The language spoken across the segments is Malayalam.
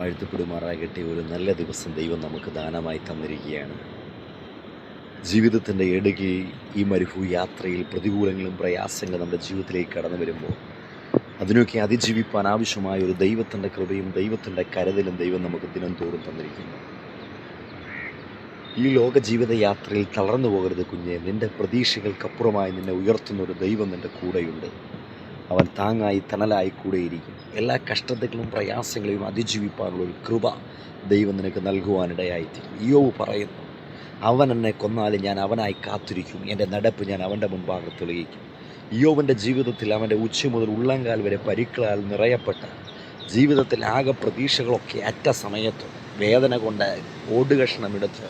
വാഴ്ത്തപ്പെടുമാറാകട്ടെ. ഒരു നല്ല ദിവസം ദൈവം നമുക്ക് ദാനമായി തന്നിരിക്കുകയാണ്. ജീവിതത്തിന്റെ ഇടുകി ഈ മരുഭൂ യാത്രയിൽ പ്രതികൂലങ്ങളും പ്രയാസങ്ങളും നമ്മുടെ ജീവിതത്തിലേക്ക് കടന്നു വരുമ്പോൾ അതിനൊക്കെ അതിജീവിപ്പാൻ ആവശ്യമായ ഒരു ദൈവത്തിന്റെ കൃപയും ദൈവത്തിന്റെ കരുതലും ദൈവം നമുക്ക് ദിനം തോറും തന്നിരിക്കുന്നു. ഈ ലോക ജീവിത യാത്രയിൽ തളർന്നു പോകരുത് കുഞ്ഞെ. നിന്റെ പ്രതീക്ഷകൾക്കപ്പുറമായി നിന്നെ ഉയർത്തുന്ന ഒരു ദൈവം നിന്റെ കൂടെയുണ്ട്. അവൻ താങ്ങായി തണലായി കൂടെയിരിക്കും എല്ലാ കഷ്ടതകളും പ്രയാസങ്ങളെയും അതിജീവിപ്പാനുള്ള ഒരു കൃപ ദൈവം നിനക്ക് നൽകുവാനിടയായിത്തീരും. യോവ് പറയുന്നു അവൻ എന്നെ കൊന്നാലും ഞാൻ അവനായി കാത്തിരിക്കും. എന്റെ നടപ്പ് ഞാൻ അവന്റെ മുൻപാകെ തെളിയിക്കും. യോവന്റെ ജീവിതത്തിൽ അവന്റെ ഉച്ച മുതൽ ഉള്ളങ്കാൽ വരെ പരിക്കളാൽ നിറയപ്പെട്ട ജീവിതത്തിൽ ആകെ പ്രതീക്ഷകളൊക്കെ അറ്റ സമയത്ത് വേദന കൊണ്ട് ഓടുകഷ്ണമെടുത്ത്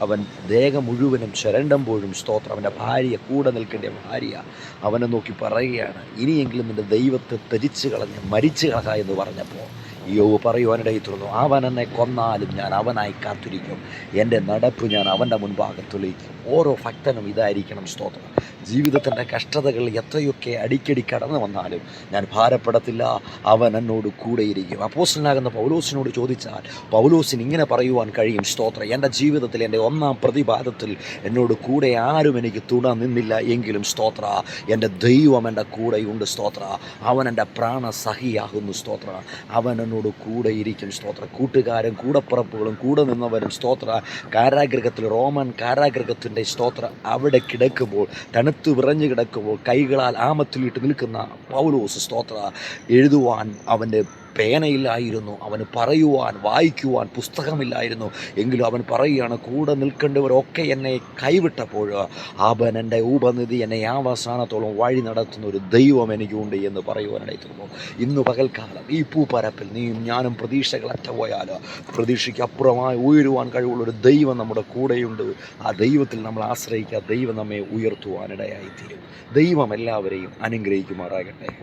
അവൻ ദേഹം മുഴുവനും ചരണ്ടുമ്പോഴും സ്തോത്രം. അവന്റെ ഭാര്യ കൂടെ നിൽക്കേണ്ട ഭാര്യ അവനെ നോക്കി പറയുകയാണ് ഇനിയെങ്കിലും നിന്റെ ദൈവത്തെ ത്യജിച്ച് കളഞ്ഞ് മരിച്ചു കളക എന്ന് പറഞ്ഞപ്പോൾ യോവ് പറയുവാനിടയിൽ തുറന്നു അവൻ എന്നെ കൊന്നാലും ഞാൻ അവനായി കാത്തിരിക്കും. എന്റെ നടപ്പ് ഞാൻ അവന്റെ മുൻപാകെ തെളിയിക്കും ഓരോ ഭക്തനും ഇതായിരിക്കണം സ്തോത്രം. ജീവിതത്തിന്റെ കഷ്ടതകൾ എത്രയൊക്കെ അടിക്കടി കടന്നു വന്നാലും ഞാൻ ഭാരപ്പെടത്തില്ല. അവൻ എന്നോട് കൂടെയിരിക്കും. അപ്പോസ്റ്റനാകുന്ന പൗലോസിനോട് ചോദിച്ചാൽ പൗലോസിന് ഇങ്ങനെ പറയുവാൻ കഴിയും സ്തോത്രം. എന്റെ ജീവിതത്തിൽ എന്റെ ഒന്നാം പ്രതിപാദത്തിൽ എന്നോട് കൂടെ ആരും എനിക്ക് തുണ നിന്നില്ല എങ്കിലും സ്തോത്ര. എന്റെ ദൈവം എന്റെ കൂടെയുണ്ട് സ്തോത്ര. അവൻ എന്റെ പ്രാണസഹിയാകുന്നു സ്തോത്ര. അവൻ എന്നോട് കൂടെ ഇരിക്കും. സ്തോത്ര. കൂട്ടുകാരും കൂടപ്പുറപ്പുകളും കൂടെ നിന്നവരും സ്തോത്ര. കാരാഗ്രഹത്തിൽ റോമൻ കാരാഗ്രഹത്തിന്റെ സ്തോത്ര അവിടെ കിടക്കുമ്പോൾ തണുത്തു വിറഞ്ഞു കിടക്കുമ്പോൾ കൈകളാൽ ആമത്തിലിട്ട് നിൽക്കുന്ന പൗലോസ് സ്തോത്ര. എഴുതുവാൻ അവന്റെ പേനയില്ലായിരുന്നു അവന് പറയുവാൻ വായിക്കുവാൻ പുസ്തകമില്ലായിരുന്നു. എങ്കിലും അവൻ പറയുകയാണ് കൂടെ നിൽക്കേണ്ടവരൊക്കെ എന്നെ കൈവിട്ടപ്പോൾ അവൻ എന്റെ ഉപനിധി എന്നെ അവസാനത്തോളം വഴി നടത്തുന്ന ഒരു ദൈവം എനിക്കുണ്ട് എന്ന് പറയുവാനിടയിൽ തീർന്നു. ഇന്ന് പകൽക്കാലം ഈ പൂപ്പരപ്പിൽ നീയും ഞാനും പ്രതീക്ഷകളറ്റ പോയാൽ പ്രതീക്ഷയ്ക്ക് അപ്പുറമായി ഉയരുവാൻ കഴിവുള്ള ഒരു ദൈവം നമ്മുടെ കൂടെയുണ്ട്. ആ ദൈവത്തിൽ നമ്മൾ ആശ്രയിക്കുക ദൈവം നമ്മെ ഉയർത്തുവാനിടയായിത്തീരും ദൈവം എല്ലാവരെയും അനുഗ്രഹിക്കുമാറാകട്ടെ.